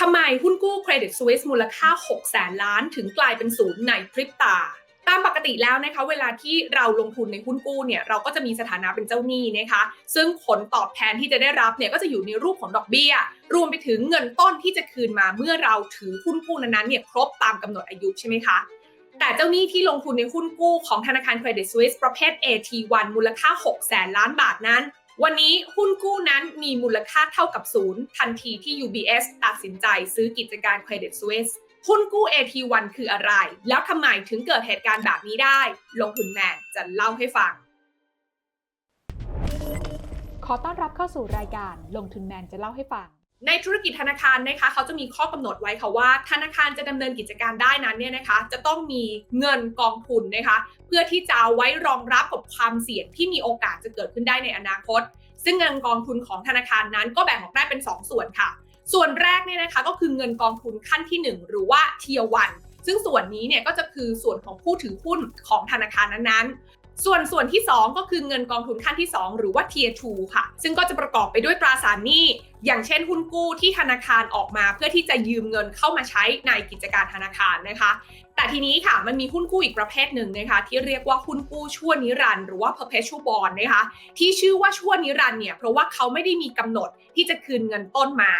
ทำไมหุ้นกู้เครดิตสวิสมูลค่า 6 แสนล้านถึงกลายเป็นศูนย์ในพริบตาตามปกติแล้วนะคะเวลาที่เราลงทุนในหุ้นกู้เนี่ยเราก็จะมีสถานะเป็นเจ้าหนี้นะคะซึ่งผลตอบแทนที่จะได้รับเนี่ยก็จะอยู่ในรูปของดอกเบี้ย รวมไปถึงเงินต้นที่จะคืนมาเมื่อเราถือหุ้นกู้นั้นๆเนี่ยครบตามกำหนดอายุใช่ไหมคะแต่เจ้าหนี้ที่ลงทุนในหุ้นกู้ของธนาคารเครดิตสวิสประเภท AT1 มูลค่า 6 แสนล้านบาทนั้น วันนี้หุ้นกู้นั้นมีมูลค่าเท่ากับศูนย์ทันทีที่ UBS ตัดสินใจซื้อกิจการ Credit Suisse หุ้นกู้ AT1 คืออะไร แล้วทำไมถึงเกิดเหตุการณ์แบบนี้ได้ ลงทุนแมนจะเล่าให้ฟัง ขอต้อนรับเข้าสู่รายการลงทุนแมนจะเล่าให้ฟังในธุรกิจธนาคารนะคะเขาจะมีข้อกำหนดไว้ค่ะว่า ธนาคารจะดำเนินกิจการได้นั้นเนี่ยนะคะ จะต้องมีเงินกองทุนนะคะ เพื่อที่จะเอาไว้รองรับกับความเสี่ยงที่มีโอกาสจะเกิดขึ้นได้ในอนาคต ซึ่งเงินกองทุนของธนาคารนั้นก็แบ่งออกได้เป็น 2 ส่วนค่ะ ส่วนแรกเนี่ยนะคะก็คือเงินกองทุนขั้นที่ 1 หรือว่าเทียวันซึ่งส่วนนี้เนี่ยก็จะคือส่วนของผู้ถือหุ้นของธนาคารนั้นๆ ส่วนส่วนที่ 2 ก็คือเงินกองทุนขั้นที่ 2 หรือว่า Tier 2ค่ะ ซึ่งก็จะประกอบไปด้วยตราสารหนี้ อย่างเช่นหุ้นกู้ที่ธนาคารออกมา เพื่อที่จะยืมเงินเข้ามาใช้ในกิจการธนาคารนะคะ แต่ทีนี้ค่ะมันมีหุ้นกู้อีกประเภทหนึ่งนะคะที่เรียกว่าหุ้นกู้ชั่วนิรันดร์หรือว่า perpetual bond นะคะที่ชื่อว่าชั่วนิรันดร์เนี่ยเพราะว่าเขาไม่ได้มีกำหนดที่จะคืนเงินต้นมา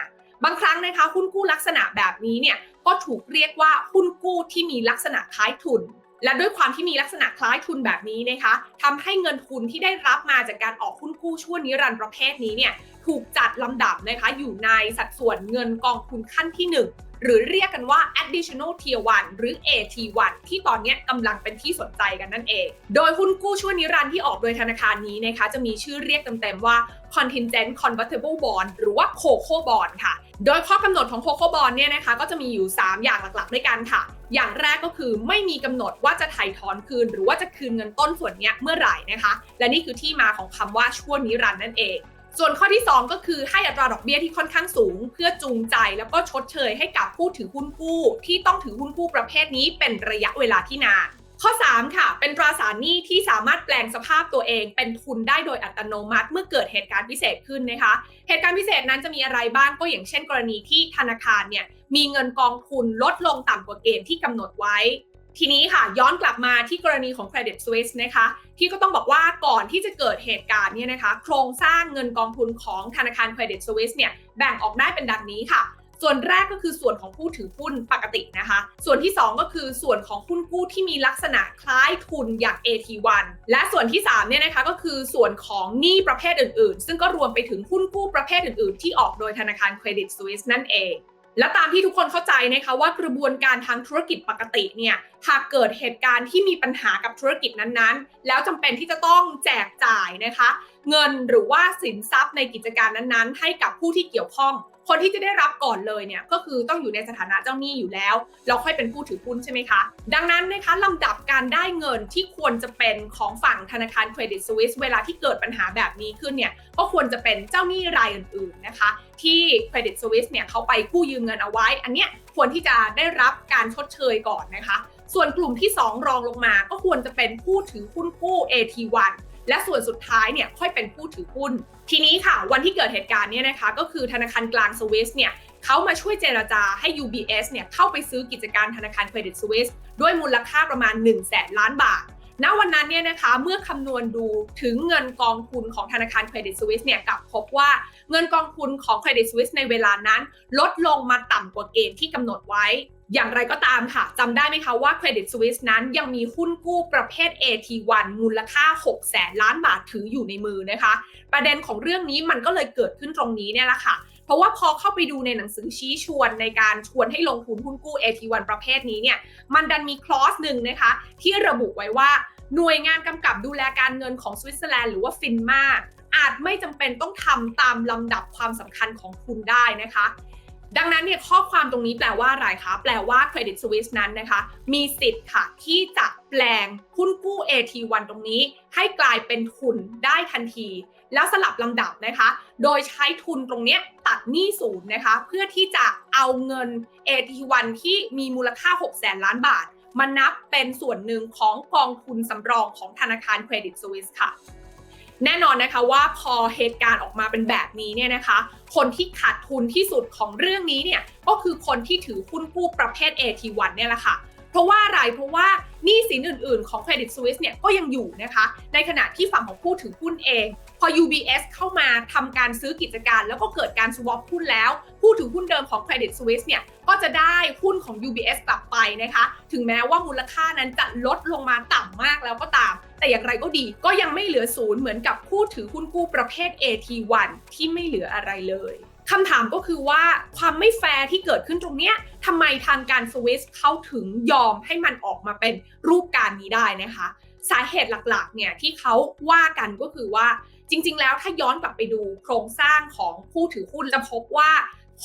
บางครั้งนะคะหุ้นกู้ลักษณะแบบนี้เนี่ยก็ถูกเรียกว่าหุ้นกู้ที่มีลักษณะคล้ายทุน และด้วยความที่มีลักษณะคล้ายทุนแบบนี้นะคะทำให้เงินทุนที่ได้รับมาจากการออกหุ้นกู้ชั่วนิรันดร์ประเภทนี้เนี่ยถูกจัดลำดับนะคะอยู่ในสัดส่วนเงินกองทุนขั้นที่ 1หรือเรียกกันว่า additional tier 1 หรือ AT1 ที่ตอนนี้กำลังเป็นที่สนใจกันนั่นเอง โดยหุ้นกู้ชั่วนิรันดร์ที่ออกโดยธนาคารนี้นะคะ จะมีชื่อเรียกเต็มๆว่า contingent convertible bond หรือว่า COCO bond ค่ะ โดยข้อกำหนดของ COCO bond เนี่ยนะคะ ก็จะมีอยู่ 3 อย่างหลักๆ ด้วยกันค่ะ อย่างแรกก็คือไม่มีกำหนดว่าจะถ่ายถอนคืน หรือว่าจะคืนเงินต้นส่วนเนี้ยเมื่อไหร่นะคะ และนี่คือที่มาของคำว่าชั่วนิรันด์นั่นเอง ส่วนข้อที่ 2 ก็คือให้อัตราดอกเบี้ยที่ค่อนข้างสูง เพื่อจูงใจแล้วก็ชดเชยให้กับผู้ถือหุ้นกู้ ที่ต้องถือหุ้นกู้ประเภทนี้เป็นระยะเวลาที่นาน ข้อ 3 ค่ะ เป็นตราสารหนี้ที่สามารถแปลงสภาพตัวเองเป็นทุนได้โดยอัตโนมัติ เมื่อเกิดเหตุการณ์พิเศษขึ้นนะคะ เหตุการณ์พิเศษนั้นจะมีอะไรบ้างก็อย่างเช่น กรณีที่ธนาคารเนี่ยมีเงินกองทุนลดลงต่ำกว่าเกณฑ์ที่กำหนดไว้ ทีนี้ค่ะย้อนกลับมาที่กรณีของ Credit Suisse นะคะ ที่ก็ต้องบอกว่าก่อนที่จะเกิดเหตุการณ์เนี่ยนะคะ โครงสร้างเงินกองทุนของธนาคาร Credit Suisse เนี่ยแบ่งออกได้เป็นดังนี้ค่ะ ส่วนแรกก็คือส่วนของผู้ถือหุ้นปกตินะคะ ส่วนที่ 2 ก็คือส่วนของหุ้นกู้ที่มีลักษณะคล้ายทุนอย่าง AT1 และส่วนที่3เนี่ยนะคะก็คือส่วนของหนี้ประเภทอื่นๆ ซึ่งก็รวมไปถึงหุ้นกู้ประเภทอื่นๆ ที่ออกโดยธนาคาร Credit Suisse นั่นเองและตามที่ทุกคนเข้าใจนะคะว่ากระบวนการทางธุรกิจปกติเนี่ยหากเกิดเหตุการณ์ที่มีปัญหากับธุรกิจนั้นๆ แล้วจำเป็นที่จะต้องแจกจ่ายนะคะเงินหรือว่าสินทรัพย์ในกิจการนั้นๆ ให้กับผู้ที่เกี่ยวข้อง คนที่จะได้รับก่อนเลยเนี่ยก็คือต้องอยู่ในสถานะเจ้าหนี้อยู่แล้วแล้วค่อยเป็นผู้ถือหุ้นใช่ไหมคะ ดังนั้นนะคะลำดับการได้เงินที่ควรจะเป็นของฝั่งธนาคารเครดิตสวิสเวลาที่เกิดปัญหาแบบนี้ขึ้นเนี่ยก็ควรจะเป็นเจ้าหนี้รายอื่นๆนะคะ ที่เครดิตสวิสเนี่ยเขาไปกู้ยืมเงินเอาไว้ อันเนี้ยควรที่จะได้รับการชดเชยก่อนนะคะ ส่วนกลุ่มที่ 2 รองลงมาก็ควรจะเป็นผู้ถือหุ้นกู้ AT1 และส่วนสุดท้ายเนี่ยค่อยเป็นผู้ถือหุ้น ทีนี้ค่ะ วันที่เกิดเหตุการณ์เนี่ยนะคะ ก็คือธนาคารกลางสวิสเนี่ยเขามาช่วยเจรจาให้ UBS เนี่ยเข้าไปซื้อกิจการธนาคารเครดิตสวิสด้วยมูลค่าประมาณ 1 0 0 0 0แสนล้านบาทณวันนั้นเนี่ยนะคะเมื่อคำนวณดูถึงเงินกองทุนของธนาคารเครดิตสวิสเนี่ยกลับพบว่าเงินกองทุนของเครดิตสวิสในเวลานั้น ลดลงมาต่ำกว่าเกณฑ์ที่กำหนดไว้ อย่างไรก็ตามค่ะจำได้ไหมคะว่า Credit Suisse นั้นยังมีหุ้นกู้ประเภท AT1 มูลค่า 6 แสนล้านบาทถืออยู่ในมือนะคะ ประเด็นของเรื่องนี้มันก็เลยเกิดขึ้นตรงนี้เนี่ยแหละค่ะ เพราะว่าพอเข้าไปดูในหนังสือชี้ชวนในการชวนให้ลงทุนหุ้นกู้ AT1 ประเภทนี้เนี่ยมันดันมีคลอสหนึ่งนะคะ ที่ระบุไว้ว่าหน่วยงานกำกับดูแลการเงินของสวิตเซอร์แลนด์หรือว่าฟินมาอาจไม่จำเป็นต้องทำตามลำดับความสำคัญของคุณได้นะคะ ดังนั้นเนี่ยข้อความตรงนี้แปลว่าอะไรคะแปลว่า Credit Suisse นั้นนะคะ มีสิทธิ์ค่ะที่จะแปลงหุ้นกู้ AT1 ตรงนี้ ให้กลายเป็นทุนได้ทันที แล้วสลับลำดับนะคะ โดยใช้ทุนตรงนี้ตัดหนี้ศูนย์นะคะ เพื่อที่จะเอาเงิน AT1 ที่มีมูลค่า6แสนล้านบาทมานับเป็นส่วนหนึ่งของกองทุนสำรองของธนาคารเครดิตสวิสค่ะ แน่นอนนะคะว่าพอเหตุการณ์ออกมาเป็นแบบนี้เนี่ยนะคะ คนที่ขาดทุนที่สุดของเรื่องนี้เนี่ยก็คือคนที่ถือหุ้นกู้ประเภท AT1 เนี่ยแหละค่ะเพราะว่าอะไรเพราะว่าหนี้สินอื่น ๆ ของ Credit Suisse เนี่ยก็ยังอยู่นะคะ ในขณะที่ฝั่งของผู้ถือหุ้นเอง พอ UBS เข้ามาทำการซื้อกิจการ แล้วก็เกิดการ swap หุ้นแล้ว ผู้ถือหุ้นเดิมของ Credit Suisse เนี่ยก็จะได้หุ้นของ UBS กลับไปนะคะ ถึงแม้ว่ามูลค่านั้นจะลดลงมาต่ำมากแล้วก็ตาม แต่อย่างไรก็ดีก็ยังไม่เหลือศูนย์เหมือนกับผู้ถือหุ้นกู้ประเภท AT1 ที่ไม่เหลืออะไรเลยคำถามก็คือว่าความไม่แฟร์ที่เกิดขึ้นตรงเนี้ยทำไมทางการสวิสเขาถึงยอมให้มันออกมาเป็นรูปการนี้ได้นะคะ สาเหตุหลักๆเนี่ยที่เขาว่ากันก็คือว่าจริง ๆ แล้วถ้าย้อนกลับไปดูโครงสร้างของผู้ถือหุ้นจะพบว่า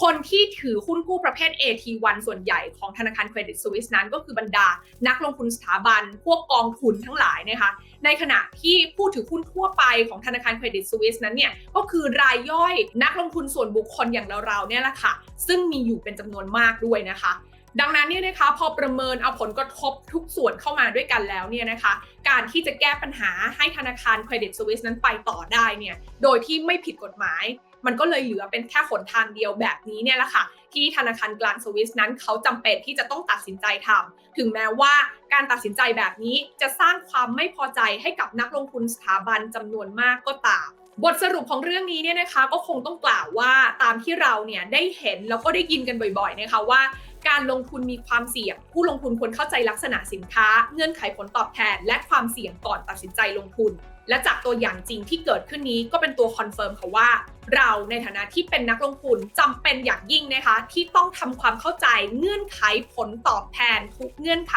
คนที่ถือหุ้นกู้ประเภท AT1 ส่วนใหญ่ของธนาคารเครดิตสวิสนั้น ก็คือบรรดานักลงทุนสถาบัน พวกกองทุนทั้งหลายนะคะ ในขณะที่ผู้ถือหุ้นทั่วไปของธนาคารเครดิตสวิสนั้นเนี่ยก็คือรายย่อยนักลงทุนส่วนบุคคลอย่างเราๆเนี่ยแหละค่ะ ซึ่งมีอยู่เป็นจำนวนมากด้วยนะคะดังนั้นเนี่ยนะคะพอประเมินเอาผลกระทบทุกส่วนเข้ามาด้วยกันแล้วเนี่ยนะคะ การที่จะแก้ปัญหาให้ธนาคารเครดิตสวิสนั้นไปต่อได้เนี่ยโดยที่ไม่ผิดกฎหมาย มันก็เลยเหลือเป็นแค่หนทางเดียวแบบนี้เนี่ยแหละค่ะ ที่ธนาคารกลางสวิสนั้นเขาจำเป็นที่จะต้องตัดสินใจทำถึงแม้ว่าการตัดสินใจแบบนี้จะสร้างความไม่พอใจให้กับนักลงทุนสถาบันจำนวนมากก็ตามบทสรุปของเรื่องนี้เนี่ยนะคะก็คงต้องกล่าวว่าตามที่เราเนี่ยได้เห็นแล้วก็ได้ยินกันบ่อยๆนะคะว่า การลงทุนมีความเสี่ยง ผู้ลงทุนควรเข้าใจลักษณะสินค้า เงื่อนไขผลตอบแทน และความเสี่ยงก่อนตัดสินใจลงทุน และจากตัวอย่างจริงที่เกิดขึ้นนี้ก็เป็นตัวคอนเฟิร์มค่ะว่า เราในฐานะที่เป็นนักลงทุนจำเป็นอย่างยิ่งนะคะที่ต้องทำความเข้าใจเงื่อนไขผลตอบแทนทุกเงื่อนไข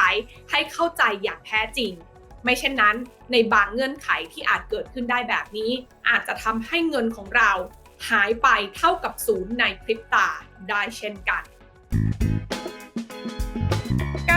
ให้เข้าใจอย่างแท้จริงไม่เช่นนั้น ในบางเงื่อนไขที่อาจเกิดขึ้นได้แบบนี้ อาจจะทำให้เงินของเรา หายไปเท่ากับศูนย์ในพริบตาได้เช่นกัน